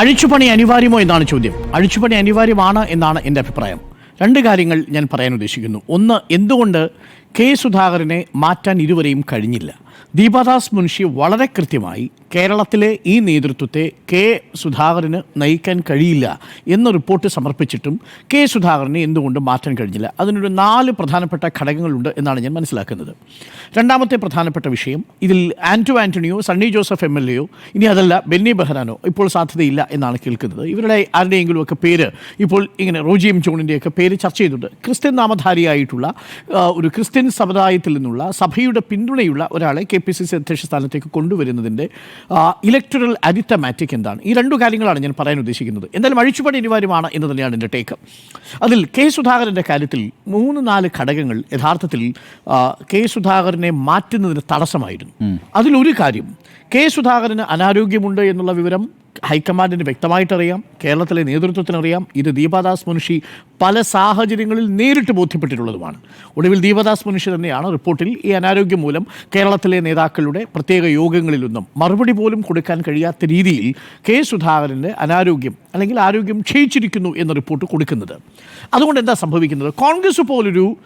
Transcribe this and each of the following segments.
അഴിച്ചുപണി അനിവാര്യമോ എന്നാണ് ചോദ്യം. അഴിച്ചുപണി അനിവാര്യമാണ് എന്നാണ് എന്റെ അഭിപ്രായം. രണ്ട് കാര്യങ്ങൾ ഞാൻ പറയാൻ ഉദ്ദേശിക്കുന്നു. ഒന്ന് എന്തുകൊണ്ട് കെ സുധാകരനെ മാറ്റാൻ ഇതുവരെയും കഴിഞ്ഞില്ല? ദീപദാസ് മുൻഷി വളരെ കൃത്യമായി കേരളത്തിലെ ഈ നേതൃത്വത്തെ കെ സുധാകരന് നയിക്കാൻ കഴിയില്ല എന്ന റിപ്പോർട്ട് സമർപ്പിച്ചിട്ടും കെ സുധാകരനെ എന്തുകൊണ്ട് മാറ്റാൻ കഴിഞ്ഞില്ല. അതിനൊരു നാല് പ്രധാനപ്പെട്ട ഘടകങ്ങളുണ്ട് എന്നാണ് ഞാൻ മനസ്സിലാക്കുന്നത്. രണ്ടാമത്തെ പ്രധാനപ്പെട്ട വിഷയം ഇതിൽ ആന്റോ ആന്റണിയോ സണ്ണി ജോസഫ് എം എൽ എയോ ഇനി അതല്ല ബെന്നി ബെഹ്റാനോ ഇപ്പോൾ സാധ്യതയില്ല എന്നാണ് കേൾക്കുന്നത്. ഇവരുടെ ആരുടെയെങ്കിലും ഒക്കെ പേര് ഇപ്പോൾ ഇങ്ങനെ റോജി എം ജോണിന്റെയൊക്കെ പേര് ചർച്ച ചെയ്തിട്ടുണ്ട്. ക്രിസ്ത്യൻ നാമധാരിയായിട്ടുള്ള ഒരു ക്രിസ്ത്യൻ സമുദായത്തിൽ നിന്നുള്ള സഭയുടെ പിന്തുണയുള്ള ഒരാളെ കെ പി സി സി അധ്യക്ഷ സ്ഥാനത്തേക്ക് കൊണ്ടുവരുന്നതിന്റെ ഇലക്ടറൽ അരിത്തമാറ്റിക് എന്താണ്? ഈ രണ്ടു കാര്യങ്ങളാണ് ഞാൻ പറയാൻ ഉദ്ദേശിക്കുന്നത്. എന്തായാലും അഴിച്ചുപണി അനിവാര്യമാണ് എന്ന് തന്നെയാണ് എന്റെ ടേക്ക് അതിൽ കെ സുധാകരന്റെ കാര്യത്തിൽ മൂന്ന് നാല് ഘടകങ്ങൾ യഥാർത്ഥത്തിൽ കെ സുധാകരനെ മാറ്റുന്നതിന് തടസ്സമായിരുന്നു. അതിലൊരു കാര്യം കെ സുധാകരന് അനാരോഗ്യമുണ്ട് എന്നുള്ള വിവരം ഹൈക്കമാൻഡിന് വ്യക്തമായിട്ടറിയാം കേരളത്തിലെ നേതൃത്വത്തിനറിയാം ഇത് ദീപാദാസ് മുൻഷി പല സാഹചര്യങ്ങളിൽ നേരിട്ട് ബോധ്യപ്പെട്ടിട്ടുള്ളതുമാണ്. ഒടുവിൽ ദീപദാസ് മുൻഷി തന്നെയാണ് റിപ്പോർട്ടിൽ ഈ അനാരോഗ്യം മൂലം കേരളത്തിലെ നേതാക്കളുടെ പ്രത്യേക യോഗങ്ങളിലൊന്നും മറുപടി പോലും കൊടുക്കാൻ കഴിയാത്ത രീതിയിൽ കെ സുധാകരന്റെ അനാരോഗ്യം അല്ലെങ്കിൽ ആരോഗ്യം ക്ഷയിച്ചിരിക്കുന്നു എന്ന റിപ്പോർട്ട് കൊടുക്കുന്നത്. അതുകൊണ്ട് എന്താ സംഭവിക്കുന്നത്? കോൺഗ്രസ് പോലൊരു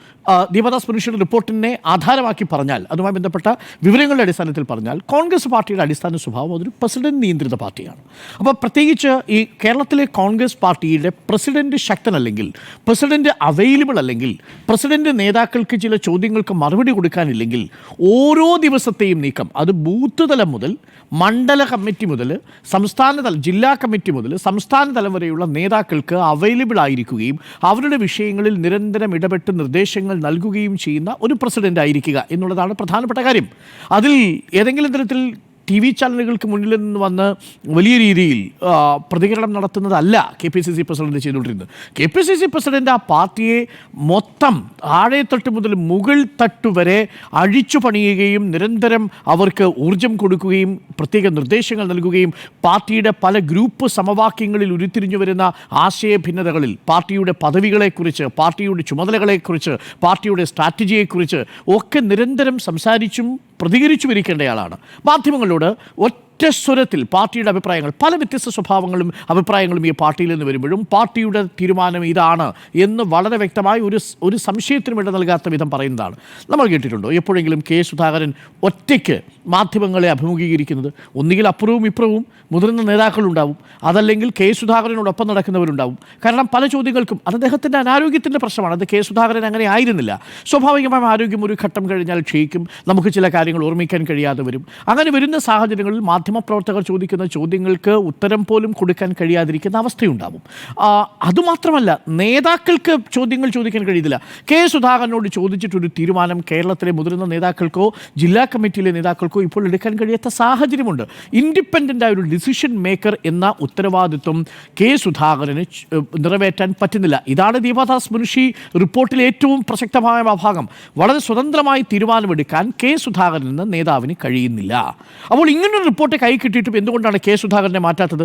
ദീപദാസ് മുൻഷിയുടെ റിപ്പോർട്ടിനെ ആധാരമാക്കി പറഞ്ഞാൽ അതുമായി ബന്ധപ്പെട്ട വിവരങ്ങളുടെ അടിസ്ഥാനത്തിൽ പറഞ്ഞാൽ കോൺഗ്രസ് പാർട്ടിയുടെ അടിസ്ഥാന സ്വഭാവം അതൊരു പ്രസിഡന്റ് നിയന്ത്രിത പാർട്ടിയാണ്. അപ്പോൾ പ്രത്യേകിച്ച് ഈ കേരളത്തിലെ കോൺഗ്രസ് പാർട്ടിയുടെ പ്രസിഡന്റ് ശക്തനല്ലെങ്കിൽ പ്രസിഡന്റ് അവൈലബിൾ അല്ലെങ്കിൽ പ്രസിഡന്റ് നേതാക്കൾക്ക് ചില ചോദ്യങ്ങൾക്ക് മറുപടി കൊടുക്കാനില്ലെങ്കിൽ ഓരോ ദിവസത്തെയും നീക്കം അത് ബൂത്ത് തലം മുതൽ മണ്ഡല കമ്മിറ്റി മുതൽ സംസ്ഥാന തല ജില്ലാ കമ്മിറ്റി മുതൽ സംസ്ഥാന തലം വരെയുള്ള നേതാക്കൾക്ക് അവൈലബിൾ ആയിരിക്കുകയും അവരുടെ വിഷയങ്ങളിൽ നിരന്തരം ഇടപെട്ട് നിർദ്ദേശങ്ങൾ നൽകുകയും ചെയ്യുന്ന ഒരു പ്രസിഡന്റ് ആയിരിക്കുക എന്നുള്ളതാണ് പ്രധാനപ്പെട്ട കാര്യം. അതിൽ ഏതെങ്കിലും തരത്തിൽ ടി വി ചാനലുകൾക്ക് മുന്നിൽ നിന്ന് വന്ന് വലിയ രീതിയിൽ പ്രതികരണം നടത്തുന്നതല്ല K P C C president ചെയ്തുകൊണ്ടിരുന്നത്. K P C C president ആ പാർട്ടിയെ മൊത്തം താഴെത്തട്ട് മുതൽ മുകൾ തട്ട് വരെ അഴിച്ചു പണിയുകയും നിരന്തരം അവർക്ക് ഊർജം കൊടുക്കുകയും പ്രത്യേക നിർദ്ദേശങ്ങൾ നൽകുകയും പാർട്ടിയുടെ പല ഗ്രൂപ്പ് സമവാക്യങ്ങളിൽ ഉരുത്തിരിഞ്ഞു വരുന്ന ആശയ ഭിന്നതകളിൽ പാർട്ടിയുടെ പദവികളെക്കുറിച്ച് പാർട്ടിയുടെ ചുമതലകളെക്കുറിച്ച് പാർട്ടിയുടെ സ്ട്രാറ്റജിയെക്കുറിച്ച് ഒക്കെ നിരന്തരം സംസാരിച്ചും പ്രതികരിച്ചു വിരിക്കേണ്ടയാളാണ് മാധ്യമങ്ങളോട് ഒറ്റ സ്വരത്തിൽ പാർട്ടിയുടെ അഭിപ്രായങ്ങൾ പല വ്യത്യസ്ത സ്വഭാവങ്ങളും അഭിപ്രായങ്ങളും ഈ പാർട്ടിയിൽ നിന്ന് വരുമ്പോഴും പാർട്ടിയുടെ തീരുമാനം ഇതാണ് എന്ന് വളരെ വ്യക്തമായി ഒരു ഒരു സംശയത്തിനും ഇട നൽകാത്ത വിധം പറയുന്നതാണ്. നമ്മൾ കേട്ടിട്ടുണ്ടോ? എപ്പോഴെങ്കിലും കെ സുധാകരൻ ഒറ്റയ്ക്ക് മാധ്യമങ്ങളെ അഭിമുഖീകരിക്കുന്നത് ഒന്നുകിൽ അപ്പുറവും ഇപ്പുറവും മുതിർന്ന നേതാക്കളുണ്ടാവും അതല്ലെങ്കിൽ കെ സുധാകരനോടൊപ്പം നടക്കുന്നവരുണ്ടാവും. കാരണം പല ചോദ്യങ്ങൾക്കും അത് അദ്ദേഹത്തിന്റെ അനാരോഗ്യത്തിന്റെ പ്രശ്നമാണ്. അത് കെ സുധാകരൻ അങ്ങനെ ആയിരുന്നില്ല. സ്വാഭാവികമായും ആരോഗ്യം ഒരു ഘട്ടം കഴിഞ്ഞാൽ ക്ഷയിക്കും. നമുക്ക് ചില കാര്യങ്ങൾ ഓർമ്മിക്കാൻ കഴിയാതെ വരും. അങ്ങനെ വരുന്ന സാഹചര്യങ്ങളിൽ മാധ്യമപ്രവർത്തകർ ചോദിക്കുന്ന ചോദ്യങ്ങൾക്ക് ഉത്തരം പോലും കൊടുക്കാൻ കഴിയാതിരിക്കുന്ന അവസ്ഥയുണ്ടാവും. അതുമാത്രമല്ല നേതാക്കൾക്ക് ചോദ്യങ്ങൾ ചോദിക്കാൻ കഴിയില്ല കെ. സുധാകരനോട് ചോദിച്ചിട്ടൊരു തീരുമാനം കേരളത്തിലെ മുതിർന്ന നേതാക്കൾക്കോ ജില്ലാ കമ്മിറ്റിയിലെ നേതാക്കൾക്കോ ഇപ്പോൾ എടുക്കാൻ കഴിയാത്ത സാഹചര്യമുണ്ട്. ആയ ഒരു ഡിസിഷൻ മേക്കർ എന്ന ഉത്തരവാദിത്വം കെ. സുധാകരന് നിറവേറ്റാൻ പറ്റുന്നില്ല. ഇതാണ് ദീപദാസ് മുൻഷി റിപ്പോർട്ടിൽ ഏറ്റവും പ്രസക്തമായ ഭാഗം വളരെ സ്വതന്ത്രമായി തീരുമാനമെടുക്കാൻ കെ. സുധാകരൻ എന്ന നേതാവിന് കഴിയുന്നില്ല. അപ്പോൾ ഇങ്ങനൊരു റിപ്പോർട്ട് കൈ കിട്ടിയിട്ടും എന്തുകൊണ്ടാണ് കെ സുധാകരനെ മാറ്റാത്തത്?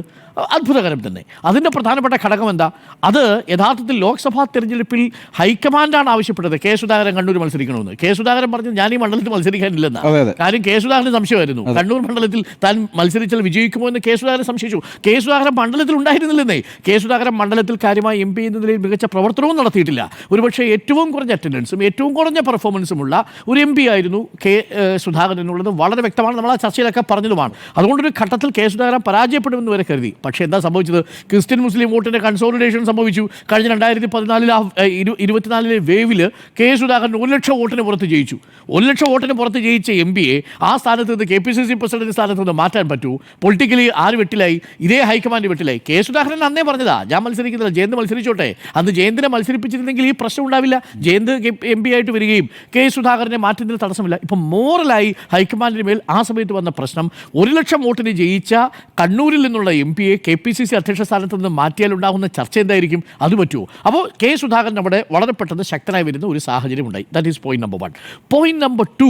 അത്ഭുതകരം തന്നെ. അതിന്റെ പ്രധാനപ്പെട്ട ഘടകം എന്താ? അത് യഥാർത്ഥത്തിൽ ലോക്സഭാ തെരഞ്ഞെടുപ്പിൽ ഹൈക്കമാൻഡാണ് ആവശ്യപ്പെട്ടത്. കെ സുധാകരൻ കണ്ണൂർ മത്സരിക്കണമെന്ന്. കെ സുധാകരൻ പറഞ്ഞു ഞാൻ ഈ മണ്ഡലത്തിൽ മത്സരിക്കാനില്ലെന്ന്. കാര്യം കെ സുധാകരന് സംശയമായിരുന്നു. കണ്ണൂർ മണ്ഡലത്തിൽ താൻ മത്സരിച്ചാൽ വിജയിക്കുമോ എന്ന് കെ സുധാകരൻ സംശയിച്ചു. കെ സുധാകരൻ മണ്ഡലത്തിൽ ഉണ്ടായിരുന്നില്ലെന്നേ. കെ സുധാകരൻ മണ്ഡലത്തിൽ കാര്യമായി എം പി എന്ന നിലയിൽ മികച്ച പ്രവർത്തനവും നടത്തിയിട്ടില്ല. ഒരുപക്ഷെ ഏറ്റവും കുറഞ്ഞ അറ്റൻഡൻസും ഏറ്റവും കുറഞ്ഞ പെർഫോമൻസുമുള്ള ഒരു എം പി ആയിരുന്നു കെ സുധാകരൻ എന്നുള്ളത് വളരെ വ്യക്തമാണ്. നമ്മൾ ആ ചർച്ചയിലൊക്കെ പറഞ്ഞതുമാണ്. അതുകൊണ്ടൊരു ഘട്ടത്തിൽ കെ സുധാകരൻ പരാജയപ്പെടുമെന്ന് വരെ കരുതി. പക്ഷേ എന്താ സംഭവിച്ചത്? ക്രിസ്ത്യൻ മുസ്ലിം വോട്ടിന്റെ കൺസോളിഡേഷൻ സംഭവിച്ചു. കഴിഞ്ഞ രണ്ടായിരത്തി പതിനാലിൽ ആ ഇരു ഇരുപത്തിനാലിലെ വേവിൽ കെ സുധാകരൻ ഒരു ലക്ഷം വോട്ടിന് പുറത്ത് ജയിച്ചു. ഒരു ലക്ഷം വോട്ടിന് പുറത്ത് ജയിച്ച എം പിയെ ആ സ്ഥാനത്ത് നിന്ന് K P C C president സ്ഥാനത്ത് നിന്ന് മാറ്റാൻ പറ്റൂ. പൊളിറ്റിക്കലി ആര് വെട്ടിലായി? ഇതേ ഹൈക്കമാൻഡ് വെട്ടിലായി. കെ സുധാകരൻ അന്നേ പറഞ്ഞതാ ഞാൻ മത്സരിക്കുന്നില്ല ജയന്ത് മത്സരിച്ചോട്ടെ. അന്ന് ജയന്തിനെ മത്സരിപ്പിച്ചിരുന്നെങ്കിൽ ഈ പ്രശ്നം ഉണ്ടാവില്ല. ജയന്ത് എം പി ആയിട്ട് വരികയും കെ സുധാകരനെ മാറ്റുന്നതിന് തടസ്സമില്ല. ഇപ്പം മോറലായി ഹൈക്കമാൻഡിന് മേൽ ആ സമയത്ത് വന്ന പ്രശ്നം ഒരു ലക്ഷം വോട്ടിന് ജയിച്ച കണ്ണൂരിൽ നിന്നുള്ള എം പിയെ കെ പി സി സി അധ്യക്ഷ സ്ഥാനത്ത് നിന്ന് മാറ്റിയാൽ ഉണ്ടാകുന്ന ചർച്ച എന്തായിരിക്കും? അത് പറ്റുമോ? അപ്പോൾ കെ സുധാകരൻ അവിടെ വളരെ പെട്ടെന്ന് ശക്തനായി വരുന്ന ഒരു സാഹചര്യം ഉണ്ടായി. That is point number one point number two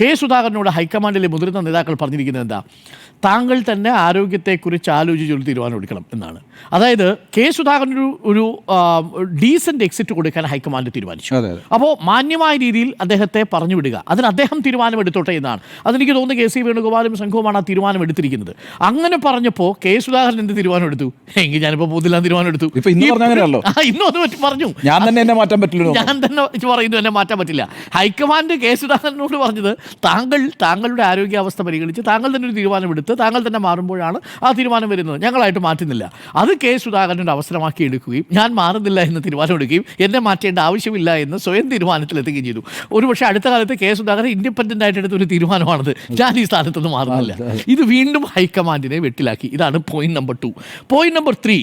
K സുധാകരനോട് ഹൈക്കമാൻഡിലെ മുതിർന്ന നേതാക്കൾ പറഞ്ഞിരിക്കുന്നത് എന്താ? താങ്കൾ തന്നെ ആരോഗ്യത്തെക്കുറിച്ച് ആലോചിച്ച് ഒരു തീരുമാനം എടുക്കണം എന്നാണ്. അതായത് കെ സുധാകരൻ ഒരു ഒരു ഡീസന്റ് എക്സിറ്റ് കൊടുക്കാൻ ഹൈക്കമാൻഡ് തീരുമാനിച്ചു. അപ്പോൾ മാന്യമായ രീതിയിൽ അദ്ദേഹത്തെ പറഞ്ഞു വിടുക. അതിന് അദ്ദേഹം തീരുമാനമെടുത്തോട്ടെ എന്നാണ്. അതെനിക്ക് തോന്നുന്നു കെ സി വേണുഗോപാലും സംഘവുമാണ് ആ തീരുമാനം തീരുമാനം എടുത്തിരിക്കുന്നത്. അങ്ങനെ പറഞ്ഞപ്പോൾ കെ സുധാകരൻ എന്ത് തീരുമാനം എടുത്തു എങ്കിൽ ഞാനിപ്പോൾ പോകുന്നില്ല തീരുമാനം എടുത്തു ഇപ്പൊ ഇന്ന് പറഞ്ഞ അങ്ങനെയാണല്ലോ. ആ, ഇന്നും അത് പറ്റി പറഞ്ഞു. ഞാൻ തന്നെ എന്നെ മാറ്റാൻ പറ്റില്ല ഞാൻ തന്നെ പറയുന്നു എന്നെ മാറ്റാൻ പറ്റില്ല. ഹൈക്കമാൻഡ് കെ സുധാകരനോട് പറഞ്ഞത് താങ്കൾ താങ്കളുടെ ആരോഗ്യാവസ്ഥ പരിഗണിച്ച് താങ്കൾ തന്നെ ഒരു തീരുമാനം എടുത്ത് താങ്കൾ തന്നെ മാറുമ്പോഴാണ് ആ തീരുമാനം വരുന്നത്. ഞങ്ങളായിട്ട് മാറ്റുന്നില്ല. അത് കെ സുധാകരന്റെ അവസരമാക്കി എടുക്കുകയും ഞാൻ മാറുന്നില്ല എന്ന് തീരുമാനമെടുക്കുകയും എന്നെ മാറ്റേണ്ട ആവശ്യമില്ല എന്ന് സ്വയം തീരുമാനത്തിലെത്തുകയും ചെയ്തു. ഒരുപക്ഷെ അടുത്ത കാലത്ത് കെ സുധാകരൻ ഇൻഡിപെൻഡന്റ് ആയിട്ട് എടുത്ത ഒരു തീരുമാനമാണത്. ഞാൻ ഈ സ്ഥാനത്തുനിന്ന് മാറുന്നില്ല. ഇത് വീണ്ടും ഹൈക്കമാൻഡിനെ വെട്ടിലാക്കി. ഇതാണ് point number two point number three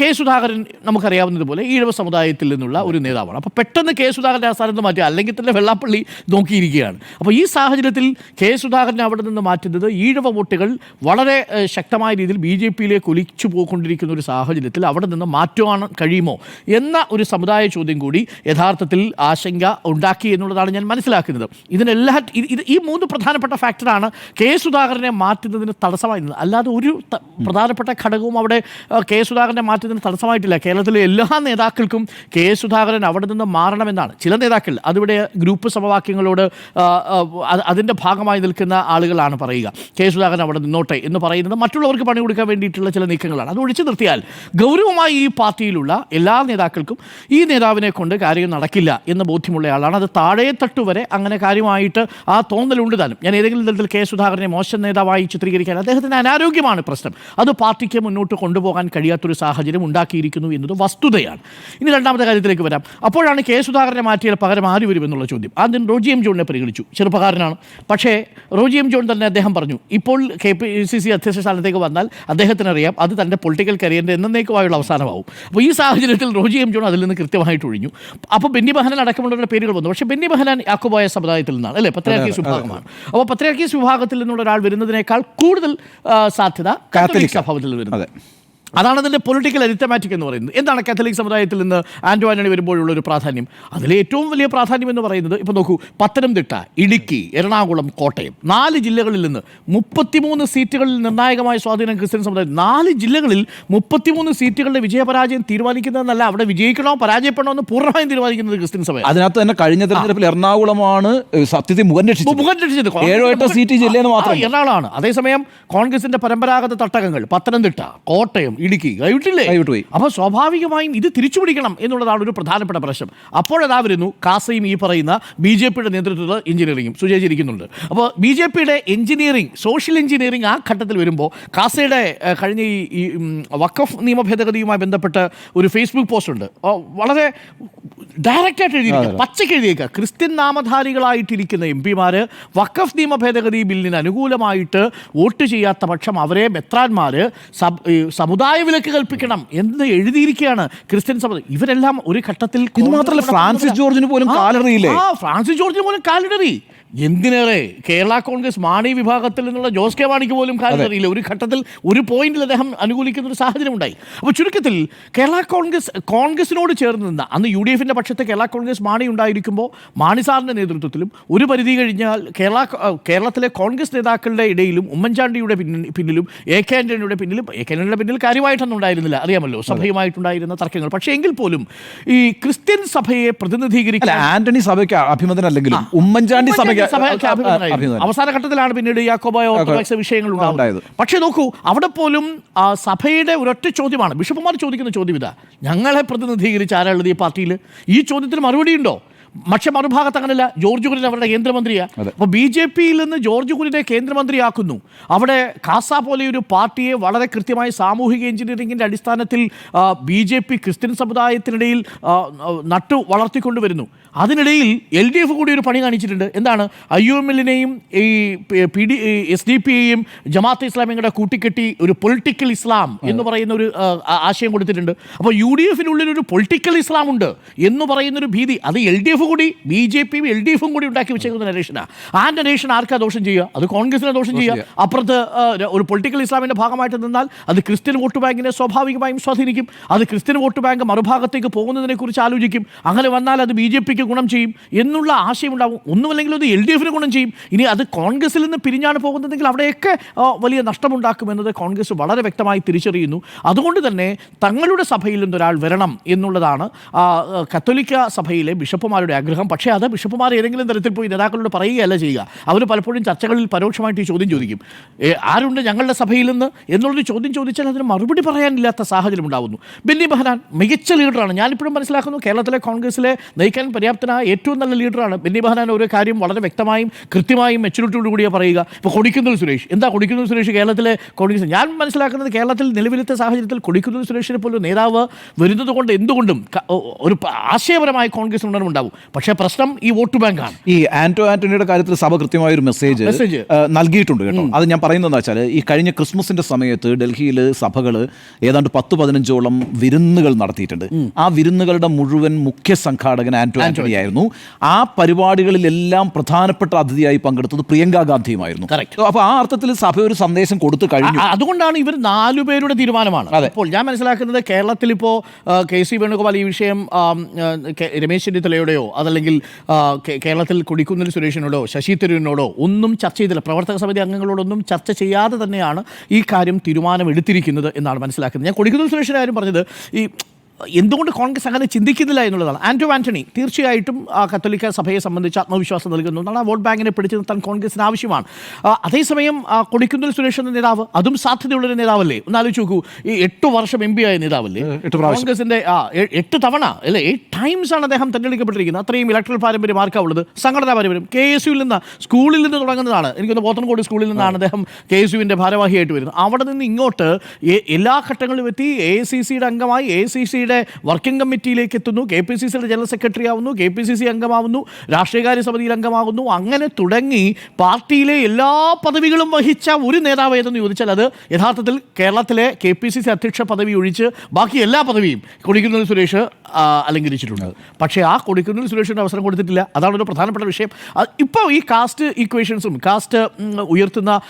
K Sudhakaran നമുക്കറിയാവുന്നതുപോലെ ഈഴവ സമുദായത്തിൽ നിന്നുള്ള ഒരു നേതാവാണ്. അപ്പോൾ പെട്ടെന്ന് കെ സുധാകരന്റെ ആ സ്ഥാനത്ത് മാറ്റി അല്ലെങ്കിൽ തന്നെ വെള്ളാപ്പള്ളി നോക്കിയിരിക്കുകയാണ്. അപ്പോൾ ഈ സാഹചര്യത്തിൽ കെ സുധാകരനെ അവിടെ നിന്ന് മാറ്റുന്നത് ഈഴവ വോട്ടുകൾ വളരെ ശക്തമായ രീതിയിൽ ബി ജെ പിയിലേക്ക് ഒലിച്ചു പോയിക്കൊണ്ടിരിക്കുന്ന ഒരു സാഹചര്യത്തിൽ അവിടെ നിന്ന് മാറ്റുവാൻ കഴിയുമോ എന്ന ഒരു സമുദായ ചോദ്യം കൂടി യഥാർത്ഥത്തിൽ ആശങ്ക ഉണ്ടാക്കി എന്നുള്ളതാണ് ഞാൻ മനസ്സിലാക്കുന്നത്. ഇതിനെല്ലാ ഇത് ഇത് ഈ മൂന്ന് പ്രധാനപ്പെട്ട ഫാക്ടറാണ് കെ സുധാകരനെ മാറ്റുന്നതിന് തടസ്സമായി അല്ലാതെ ഒരു പ്രധാനപ്പെട്ട ഘടകവും അവിടെ കെ സുധാകരനെ മാറ്റുന്നതിന് തടസ്സമായിട്ടില്ല. കേരളത്തിലെ എല്ലാ നേതാക്കൾക്കും കെ സുധാകരൻ അവിടെ നിന്ന് മാറണമെന്നാണ്. ചില നേതാക്കൾ അതിവിടെ ഗ്രൂപ്പ് സമവാക്യങ്ങളോട് അതിന്റെ ഭാഗമായി നിൽക്കുന്ന ആളുകളാണ് പറയുക. കെ സുധാകരൻ അവിടെ നിന്നോട്ടെ എന്ന് പറയുന്നത് മറ്റുള്ളവർക്ക് പണി കൊടുക്കാൻ വേണ്ടിയിട്ടുള്ള ചില നീക്കങ്ങളാണ്. അത് ഒഴിച്ചു നിർത്തിയാൽ ഗൗരവമായി ഈ പാർട്ടിയിലുള്ള എല്ലാ നേതാക്കൾക്കും ഈ നേതാവിനെ കൊണ്ട് കാര്യം നടക്കില്ല എന്ന് ബോധ്യമുള്ള ആളാണ്. അത് താഴെ തട്ടുവരെ അങ്ങനെ കാര്യമായിട്ട് ആ തോന്നലുണ്ട് താനും. ഞാൻ ഏതെങ്കിലും തരത്തിൽ കെ സുധാകരനെ മോശം നേതാവായി ചിത്രീകരിക്കാൻ അദ്ദേഹത്തിന്റെ അനാരോഗ്യമാണ് പ്രശ്നം. അത് പാർട്ടിക്ക് മുന്നോട്ട് കൊണ്ടുപോകാൻ കഴിയാത്തൊരു സാഹചര്യം ഉണ്ടാക്കിയിരിക്കുന്നു എന്നത് വസ്തുതയാണ്. ഇനി രണ്ടാമത്തെ കാര്യത്തിലേക്ക് വരാം. അപ്പോഴാണ് കെ സുധാകരനെ മാറ്റിയാൽ പകരം ആര് വരുമെന്നുള്ള ചോദ്യം. ആദ്യം റോജി എം ജോണിനെ പരിഗണിച്ചു. ചെറുപ്പക്കാരനാണ്. പക്ഷേ റോജി എം ജോൺ തന്നെ അദ്ദേഹം പറഞ്ഞു ഇപ്പോൾ കെ പി സി സി അധ്യക്ഷ സ്ഥാനത്തേക്ക് വന്നാൽ അദ്ദേഹത്തിന് അറിയാം അത് തന്റെ പൊളിറ്റിക്കൽ കരിയറിന്റെ എന്നേക്കുമായുള്ള അവസാനമാവും. അപ്പോൾ ഈ സാഹചര്യത്തിൽ റോജി എം ജോൺ അതിൽ നിന്ന് കൃത്യമായിട്ട് ഒഴിഞ്ഞു. അപ്പോൾ ബെന്നി ബഹനാൻ അടക്കമുള്ളവരുടെ പേരുകൾ വന്നു. പക്ഷേ ബെന്നി ബഹനാൻ യാക്കോബായ സമുദായത്തിൽ നിന്നാണ്. അല്ലേ? പത്രാക്കീസ് വിഭാഗമാണ്. അപ്പോൾ പത്രാക്കീസ് വിഭാഗത്തിൽ നിന്നുള്ള ഒരാൾ വരുന്നതിനേക്കാൾ കൂടുതൽ സാധ്യത കാത്തലിക് സഭവത്തിൽ വരുന്നത് അതാണ് അതിന്റെ പൊളിറ്റിക്കൽ അരിത്തമാറ്റിക് എന്ന് പറയുന്നത്. എന്താണ് കാത്തലിക് സമുദായത്തിൽ നിന്ന് ആൻഡോ ആന്റണി വരുമ്പോഴുള്ള ഒരു പ്രാധാന്യം? അതിലെ ഏറ്റവും വലിയ പ്രാധാന്യം എന്ന് പറയുന്നത് ഇപ്പോൾ നോക്കൂ പത്തനംതിട്ട ഇടുക്കി എറണാകുളം കോട്ടയം നാല് ജില്ലകളിൽ നിന്ന് മുപ്പത്തിമൂന്ന് സീറ്റുകളിൽ നിർണായകമായ സ്വാധീനം ക്രിസ്ത്യൻ സമുദായം നാല് ജില്ലകളിൽ മുപ്പത്തിമൂന്ന് സീറ്റുകളുടെ വിജയപരാജയം തീരുമാനിക്കുന്നതെന്നല്ല അവിടെ വിജയിക്കണോ പരാജയപ്പെടണോ എന്ന് പൂർണമായും തീരുമാനിക്കുന്നത് ക്രിസ്ത്യൻ സഭയാണ്. അതിനകത്ത് തന്നെ കഴിഞ്ഞ തെരഞ്ഞെടുപ്പിൽ എറണാകുളമാണ് സത്യത്തിൽ മുഖം രക്ഷിച്ചത്. മുഖം രക്ഷിച്ചത്. ഏഴോ എട്ടോ സീറ്റ് ജില്ലയെന്ന് മാത്രം എറണാകുളമാണ്. അതേസമയം കോൺഗ്രസിന്റെ പരമ്പരാഗത തട്ടകങ്ങൾ പത്തനംതിട്ട കോട്ടയം ഇടുക്കി. കൈവിട്ടില്ലേ? കൈവിട്ട് പോയി. അപ്പോൾ സ്വാഭാവികമായും ഇത് തിരിച്ചു പിടിക്കണം എന്നുള്ളതാണ് ഒരു പ്രധാനപ്പെട്ട പ്രശ്നം. അപ്പോഴതാ വരുന്നു കാസയും ഈ പറയുന്ന ബി ജെ പിയുടെ നേതൃത്വത്തിൽ എഞ്ചിനീയറിംഗും. സുചേചിരിക്കുന്നുണ്ട് അപ്പോൾ ബി ജെ പിയുടെ എഞ്ചിനീയറിംഗ് സോഷ്യൽ എഞ്ചിനീയറിംഗ് ആ ഘട്ടത്തിൽ വരുമ്പോൾ കാസയുടെ കഴിഞ്ഞ ഈ വഖഫ് നിയമ ഭേദഗതിയുമായി ബന്ധപ്പെട്ട് ഒരു ഫേസ്ബുക്ക് പോസ്റ്റ് ഉണ്ട്. വളരെ ഡയറക്റ്റായിട്ട് എഴുതിയിരിക്കുക. പച്ചയ്ക്ക് എഴുതിയേക്കുക. ക്രിസ്ത്യൻ നാമധാരികളായിട്ടിരിക്കുന്ന എം പിമാർ വഖഫ് നിയമ ഭേദഗതി ബില്ലിന് അനുകൂലമായിട്ട് വോട്ട് ചെയ്യാത്ത പക്ഷം അവരെ മെത്രാന്മാർ സമുദായ വിലക്ക് കൽപ്പിക്കണം എന്ന് എഴുതിയിരിക്കുകയാണ് ക്രിസ്ത്യൻ സഭ. ഇവരെല്ലാം ഒരു ഘട്ടത്തിൽ ഇത് മാത്രമല്ല ഫ്രാൻസിസ് ജോർജിന് പോലും കാലറിയില്ലേ? ആ ഫ്രാൻസിസ് ജോർജിന് പോലും കാലിടറി എന്തിനേറെ? കേരള കോൺഗ്രസ് മാണി വിഭാഗത്തിൽ നിന്നുള്ള ജോസ് കെ മാണിക്ക് പോലും കാര്യം അറിയില്ല ഒരു ഘട്ടത്തിൽ ഒരു പോയിന്റിൽ അദ്ദേഹം അനുകൂലിക്കുന്ന ഒരു സാഹചര്യം ഉണ്ടായി അപ്പോൾ ചുരുക്കത്തിൽ കേരള കോൺഗ്രസ് കോൺഗ്രസിനോട് ചേർന്ന് നിന്ന അന്ന് യു ഡി എഫിന്റെ പക്ഷത്ത് കേരള കോൺഗ്രസ് മാണി ഉണ്ടായിരിക്കുമ്പോൾ മാണി സാറിന്റെ നേതൃത്വത്തിലും ഒരു പരിധി കഴിഞ്ഞാൽ കേരള കേരളത്തിലെ കോൺഗ്രസ് നേതാക്കളുടെ ഇടയിലും ഉമ്മൻചാണ്ടിയുടെ പിന്നിൽ പിന്നിലും എ കെ ആന്റണിയുടെ പിന്നിലും എ കെ ആന്റണിയുടെ പിന്നിൽ കാര്യമായിട്ടൊന്നും ഉണ്ടായിരുന്നില്ല. അറിയാമല്ലോ സഭയുമായിട്ടുണ്ടായിരുന്ന തർക്കങ്ങൾ. പക്ഷേ എങ്കിൽ പോലും ഈ ക്രിസ്ത്യൻ സഭയെ പ്രതിനിധീകരിക്കുന്ന പ്രതിനിധീകരിക്കാൻ ആന്റണി സഭയ്ക്ക് അഭിമതനല്ലെങ്കിലും ഉമ്മൻചാണ്ടി സഭയ്ക്ക് അവസാന ഘട്ടത്തിലാണ് പിന്നീട് യാക്കോബായ ഓർത്തഡോക്സ് വിഷയങ്ങൾ ഉണ്ടായത്. പക്ഷേ നോക്കൂ അവിടെ പോലും ആ, സഭയുടെ ഒരൊറ്റ ചോദ്യമാണ്. ബിഷപ്പുമാർ ചോദിക്കുന്ന ചോദ്യം ഇതാ. ഞങ്ങളെ പ്രതിനിധീകരിച്ച് ആരാളുള്ളത് ഈ പാർട്ടിയിൽ? ഈ ചോദ്യത്തിന് മറുപടി ഉണ്ടോ? പക്ഷെ മറുഭാഗത്ത് അങ്ങനല്ല ജോർജ് കുര്യൻ അവരുടെ കേന്ദ്രമന്ത്രിയാണ്. അപ്പോൾ ബി ജെ പിയിൽ നിന്ന് ജോർജ് കുര്യനെ കേന്ദ്രമന്ത്രിയാക്കുന്നു. അവിടെ കാസ പോലെ ഒരു പാർട്ടിയെ വളരെ കൃത്യമായി സാമൂഹിക എഞ്ചിനീയറിംഗിന്റെ അടിസ്ഥാനത്തിൽ ബി ജെ പി ക്രിസ്ത്യൻ സമുദായത്തിനിടയിൽ നട്ടു വളർത്തിക്കൊണ്ടുവരുന്നു അതിനിടയിൽ എൽ ഡി എഫ് കൂടി ഒരു പണി കാണിച്ചിട്ടുണ്ട്. എന്താണ്? ഐ യു എം എല്ലിനെയും ഈ P D S D P യെയും ജമാഅത്ത് ഇസ്ലാമിയും കൂടെ കൂട്ടിക്കെട്ടി ഒരു പൊളിറ്റിക്കൽ ഇസ്ലാം എന്ന് പറയുന്ന ഒരു ആശയം കൊടുത്തിട്ടുണ്ട്. അപ്പോൾ യു ഡി എഫിനുള്ളിൽ ഒരു പൊളിറ്റിക്കൽ ഇസ്ലാം ഉണ്ട് എന്ന് പറയുന്നൊരു ഭീതി. അത് എൽ ഡി എഫ് കൂടി ബി ജെ പിയും എൽ ഡി എഫും കൂടി ഉണ്ടാക്കി വെച്ചേക്കുന്ന നരേഷനാണ് ആ. നരേഷൻ ആർക്കാ ദോഷം ചെയ്യുക? അത് കോൺഗ്രസിനെ ദോഷം ചെയ്യുക. അപ്പുറത്ത് ഒരു പൊളിറ്റിക്കൽ ഇസ്ലാമിന്റെ ഭാഗമായിട്ട് നിന്നാൽ അത് ക്രിസ്ത്യൻ വോട്ട് ബാങ്കിനെ സ്വാഭാവികമായും സ്വാധീനിക്കും. അത് ക്രിസ്ത്യൻ വോട്ട് ബാങ്ക് മറുഭാഗത്തേക്ക് പോകുന്നതിനെ കുറിച്ച് ആലോചിക്കും. അങ്ങനെ വന്നാൽ അത് ബി ജെ പിക്ക് ഗുണം ചെയ്യും എന്നുള്ള ആശയം ഉണ്ടാവും ഒന്നുമല്ലെങ്കിൽ അത് എൽ ഡി എഫിന് ഗുണം ചെയ്യും. ഇനി അത് കോൺഗ്രസിൽ നിന്ന് പിരിഞ്ഞാണ് പോകുന്നതെങ്കിൽ അവിടെയൊക്കെ വലിയ നഷ്ടമുണ്ടാക്കുമെന്നത് കോൺഗ്രസ് വളരെ വ്യക്തമായി തിരിച്ചറിയുന്നു. അതുകൊണ്ട് തന്നെ തങ്ങളുടെ സഭയിൽ നിന്നൊരാൾ വരണം എന്നുള്ളതാണ് കത്തോലിക്ക സഭയിലെ ബിഷപ്പുമാരുടെ ആഗ്രഹം. പക്ഷേ അത് ബിഷപ്പുമാർ ഏതെങ്കിലും തരത്തിൽ പോയി നേതാക്കളോട് പറയുകയല്ല ചെയ്യുക. അവർ പലപ്പോഴും ചർച്ചകളിൽ പരോക്ഷമായിട്ട് ഈ ചോദ്യം ചോദിക്കും. ആരുണ്ട് ഞങ്ങളുടെ സഭയിൽ നിന്ന്? എന്നുള്ളൊരു ചോദ്യം ചോദിച്ചാൽ അതിന് മറുപടി പറയാനില്ലാത്ത സാഹചര്യം ഉണ്ടാകുന്നു ബെന്നി ബെഹനാൻ മികച്ച ലീഡറാണ്. ഞാനിപ്പോഴും മനസ്സിലാക്കുന്നു കേരളത്തിലെ കോൺഗ്രസിലെ നയിക്കാൻ പര്യാപ്തനായ ഏറ്റവും നല്ല ലീഡറാണ്. ബെന്നി ബെഹനാൻ ഒരു കാര്യം വളരെ വ്യക്തമായും കൃത്യമായും മെച്ചൂരിറ്റിയോട് കൂടിയാണ് പറയുക. ഇപ്പോൾ കൊടിക്കുന്നിൽ സുരേഷ്. എന്താ കൊടിക്കുന്നിൽ സുരേഷ് കേരളത്തിലെ കോൺഗ്രസ്? ഞാൻ മനസ്സിലാക്കുന്നത് കേരളത്തിൽ നിലവിലത്തെ സാഹചര്യത്തിൽ കൊടിക്കുന്നിൽ സുരേഷിനെ പോലും നേതാവ് വരുന്നത് കൊണ്ട് എന്തുകൊണ്ടും ഒരു ആശയപരമായ കോൺഗ്രസ് ഉണർവുണ്ടാവും. പക്ഷേ പ്രശ്നം ഈ വോട്ട് ബാങ്കാണ്. ഈ ആന്റോ ആന്റണിയുടെ കാര്യത്തിൽ സഭ കൃത്യമായ ഒരു മെസ്സേജ്. നൽകിയിട്ടുണ്ട് കേട്ടോ. അത് ഞാൻ പറയുന്നത് വെച്ചാൽ ഈ കഴിഞ്ഞ ക്രിസ്മസിന്റെ സമയത്ത് ഡൽഹിയിൽ സഭകൾ ഏതാണ്ട് പത്ത് പതിനഞ്ചോളം വിരുന്നുകൾ നടത്തിയിട്ടുണ്ട്. ആ വിരുന്നുകളുടെ മുഴുവൻ മുഖ്യ സംഘാടകൻ ആന്റോ ആന്റണി ആയിരുന്നു. ആ പരിപാടികളിലെല്ലാം പ്രധാനപ്പെട്ട അതിഥിയായി പങ്കെടുത്തത് പ്രിയങ്ക ഗാന്ധിയുമായിരുന്നു. അപ്പൊ അപ്പോൾ ആ അർത്ഥത്തിൽ സഭ ഒരു സന്ദേശം കൊടുത്തു കഴിഞ്ഞു. അതുകൊണ്ടാണ് ഇവർ നാലു പേരുടെ തീരുമാനമാണ്. അപ്പോൾ ഞാൻ മനസ്സിലാക്കുന്നത് കേരളത്തിൽ ഇപ്പോൾ കെ സി വേണുഗോപാൽ ഈ വിഷയം രമേശ് ചെന്നിത്തലയോടെയോ അതല്ലെങ്കിൽ കേരളത്തിൽ കൊടിക്കുന്നിൽ സുരേഷിനോടോ ശശി തരൂരിനോടോ ഒന്നും ചർച്ച ചെയ്തില്ല. പ്രവർത്തക സമിതി അംഗങ്ങളോടൊന്നും ചർച്ച ചെയ്യാതെ തന്നെയാണ് ഈ കാര്യം തീരുമാനമെടുത്തിരിക്കുന്നത് എന്നാണ് മനസ്സിലാക്കുന്നത്. ഞാൻ കൊടിക്കുന്നിൽ സുരേഷിനെ ആരും പറഞ്ഞത് ഈ എന്തുകൊണ്ട് കോൺഗ്രസ് അങ്ങനെ ചിന്തിക്കുന്നില്ല എന്നുള്ളതാണ്. ആന്റോ ആന്റണി തീർച്ചയായിട്ടും ആ, കത്തോലിക്ക സഭയെ സംബന്ധിച്ച് ആത്മവിശ്വാസം നൽകുന്നു. എന്നാണ് ആ വോട്ട് ബാങ്കിനെ പിടിച്ചു നിർത്താൻ കോൺഗ്രസിന് ആവശ്യമാണ്. അതേസമയം കൊടിക്കുന്നിൽ സുരേഷ് എന്ന നേതാവ് അതും സാധ്യതയുള്ളൊരു നേതാവല്ലേ? ഒന്ന് ആലോചിച്ച് നോക്കൂ. ഈ എട്ട് വർഷം എം പി ആയ നേതാവല്ലേ? കോൺഗ്രസിന്റെ ആ എട്ട് തവണ അല്ലെ? എയ്റ്റ് ടൈംസ് ആണ് അദ്ദേഹം തെരഞ്ഞെടുക്കപ്പെട്ടിരിക്കുന്നത്. അത്രയും ഇലക്ട്രൽ പാരമ്പര്യം ആർക്കാ ഉള്ളത്? സംഘടനാ പാരമ്പര്യം. കെ എസ് യുവിൽ നിന്ന് സ്കൂളിൽ നിന്ന് തുടങ്ങുന്നതാണ്. എനിക്കൊന്ന് പോത്തൻകോട് സ്കൂളിൽ നിന്നാണ് അദ്ദേഹം കെ എസ് യുവിന്റെ ഭാരവാഹിയായിട്ട് വരുന്നത്. അവിടെ നിന്ന് ഇങ്ങോട്ട് എല്ലാ ഘട്ടങ്ങളിലും എത്തി എ സി സിയുടെ അംഗമായി എ സി സിയുടെ വർക്കിംഗ് കമ്മിറ്റിയിലേക്ക് എത്തുന്നു. കെ പി സി സിയുടെ ജനറൽ സെക്രട്ടറി ആവുന്നു കെ പി സി സി അംഗമാവുന്നു രാഷ്ട്രീയകാര്യ സമിതിയിൽ അംഗമാകുന്നു അങ്ങനെ തുടങ്ങി പാർട്ടിയിലെ എല്ലാ പദവികളും വഹിച്ച ഒരു നേതാവ് ഏതെന്ന് ചോദിച്ചാൽ അത് യഥാർത്ഥത്തിൽ കേരളത്തിലെ കെ പി സി സി അധ്യക്ഷ പദവി ഒഴിച്ച് ബാക്കി എല്ലാ പദവിയും കൊടിക്കുന്നിൽ സുരേഷ് അലങ്കരിച്ചിട്ടുണ്ട്. പക്ഷേ ആ കൊടിക്കുന്നിൽ സുരേഷിന് അവസരം കൊടുത്തിട്ടില്ല. അതാണ് ഒരു പ്രധാനപ്പെട്ട വിഷയം. ഇപ്പോൾ ഈ കാസ്റ്റ് ഇക്വേഷൻസും കാസ്റ്റ് ഉയർത്തുന്ന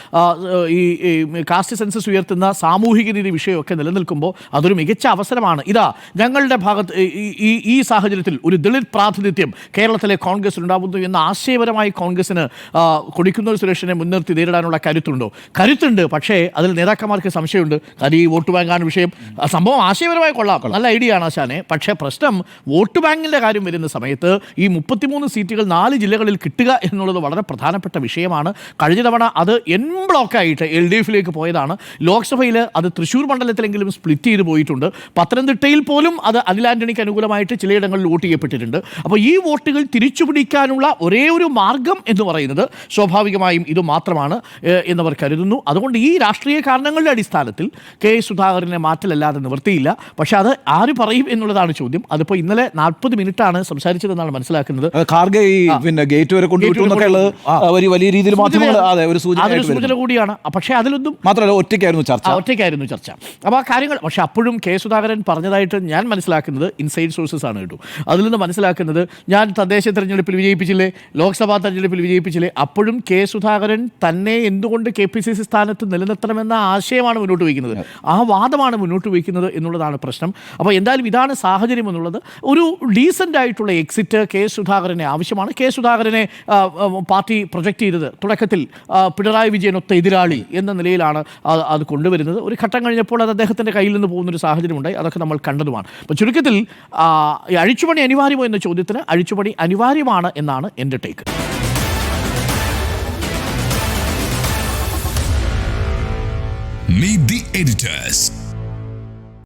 ഈ കാസ്റ്റ് സെൻസസ് ഉയർത്തുന്ന സാമൂഹിക നീതി വിഷയമൊക്കെ നിലനിൽക്കുമ്പോൾ അതൊരു മികച്ച അവസരമാണ്. ഇതാ ഞങ്ങളുടെ ഭാഗത്ത് ഈ- ഈ സാഹചര്യത്തിൽ ഒരു ദളിത് പ്രാതിനിധ്യം കേരളത്തിലെ കോൺഗ്രസ് ഉണ്ടാകുന്നു എന്ന ആശയപരമായി കോൺഗ്രസിന് ആ, കൊടിക്കുന്നിൽ സുരേഷിനെ മുൻനിർത്തി നേരിടാനുള്ള കരുത്തുണ്ടോ? കരുത്തുണ്ട് പക്ഷേ അതിൽ നേതാക്കന്മാർക്ക് സംശയമുണ്ട്. അത് ഈ വോട്ട് ബാങ്കാണ് വിഷയം. സംഭവം ആശയപരമായി കൊള്ളാം. നല്ല ഐഡിയ ആണ് ആശാനെ. പക്ഷേ പ്രശ്നം വോട്ട് ബാങ്കിന്റെ കാര്യം വരുന്ന സമയത്ത് ഈ മുപ്പത്തിമൂന്ന് സീറ്റുകൾ നാല് ജില്ലകളിൽ കിട്ടുക എന്നുള്ളത് വളരെ പ്രധാനപ്പെട്ട വിഷയമാണ്. കഴിഞ്ഞ തവണ അത് എൻ ബ്ലോക്കായിട്ട് എൽ ഡി എഫിലേക്ക് പോയതാണ്. ലോക്സഭയിൽ അത് തൃശ്ശൂർ മണ്ഡലത്തിലെങ്കിലും സ്പ്ലിറ്റ് ചെയ്ത് പോയിട്ടുണ്ട്. പത്തനംതിട്ടയിൽ പോലും അത് അനിൽ ആന്റണിക്ക് അനുകൂലമായിട്ട് ചിലയിടങ്ങളിൽ വോട്ട് ചെയ്യപ്പെട്ടിട്ടുണ്ട്. അപ്പോൾ ഈ വോട്ടുകൾ തിരിച്ചു പിടിക്കാനുള്ള ഒരേ ഒരു മാർഗം എന്ന് പറയുന്നത് സ്വാഭാവികമായും ഇത് മാത്രമാണ് എന്നവർ കരുതുന്നു. അതുകൊണ്ട് ഈ രാഷ്ട്രീയ കാരണങ്ങളുടെ അടിസ്ഥാനത്തിൽ കെ സുധാകരനെ മാറ്റലല്ലാതെ നിവൃത്തിയില്ല പക്ഷേ അത് ആര് പറയും എന്നുള്ളതാണ് ചോദ്യം. അതിപ്പോൾ ഇന്നലെ നാൽപ്പത് ആണ് സംസാരിച്ചതെന്നാണ് മനസ്സിലാക്കുന്നത്. ഖാർഗെ ഈ പിന്നെ ഗേറ്റ് വരെ ഒരു വലിയ രീതിയിൽ അതെ ഒരു സൂചന കൂടിയാണ്. പക്ഷേ അതിലൊന്നും മാത്രമല്ല ഒറ്റയ്ക്കായിരുന്നു ചർച്ച. ഒറ്റയ്ക്കായിരുന്നു ചർച്ച. അപ്പോൾ ആ കാര്യങ്ങൾ പക്ഷെ അപ്പോഴും കെ സുധാകരൻ പറഞ്ഞതായിട്ട് ഞാൻ മനസ്സിലാക്കുന്നത് ഇൻസൈഡ് സോഴ്സസ് ആണ് കേട്ടോ. അതിൽ നിന്ന് മനസ്സിലാക്കുന്നത് ഞാൻ തദ്ദേശ തെരഞ്ഞെടുപ്പിൽ വിജയിപ്പിച്ചില്ലേ? ലോക്സഭാ തെരഞ്ഞെടുപ്പിൽ വിജയിപ്പിച്ചില്ലേ? അപ്പോഴും കെ സുധാകരൻ തന്നെ എന്തുകൊണ്ട് കെ പി സി സി സ്ഥാനത്ത് നിലനിർത്തണമെന്ന ആശയമാണ് മുന്നോട്ട് വയ്ക്കുന്നത്. ആ വാദമാണ് മുന്നോട്ട് വയ്ക്കുന്നത് എന്നുള്ളതാണ് പ്രശ്നം. അപ്പോൾ എന്തായാലും ഇതാണ് സാഹചര്യം എന്നുള്ളത് ഒരു ഡീസന്റ് ആയിട്ടുള്ള എക്സിറ്റ് കെ സുധാകരനെ ആവശ്യമാണ്. കെ സുധാകരനെ പാർട്ടി പ്രൊജക്റ്റ് ചെയ്തത് തുടക്കത്തിൽ പിണറായി വിജയൻ ഒത്ത എതിരാളി എന്ന നിലയിലാണ് അത് കൊണ്ടുവരുന്നത്. ഒരു ഘട്ടം കഴിഞ്ഞപ്പോൾ അത് അദ്ദേഹത്തിന്റെ കയ്യിൽ നിന്ന് പോകുന്നൊരു സാഹചര്യമുണ്ടായി. അതൊക്കെ നമ്മൾ കണ്ടതുമാണ്. അപ്പോൾ ചുരുക്കത്തിൽ അഴിച്ചുപണി അനിവാര്യമോ എന്ന ചോദ്യത്തിന് അഴിച്ചുപണി അനിവാര്യമാണ് എന്നാണ് എന്റെ ടേക്ക് Meet the editors.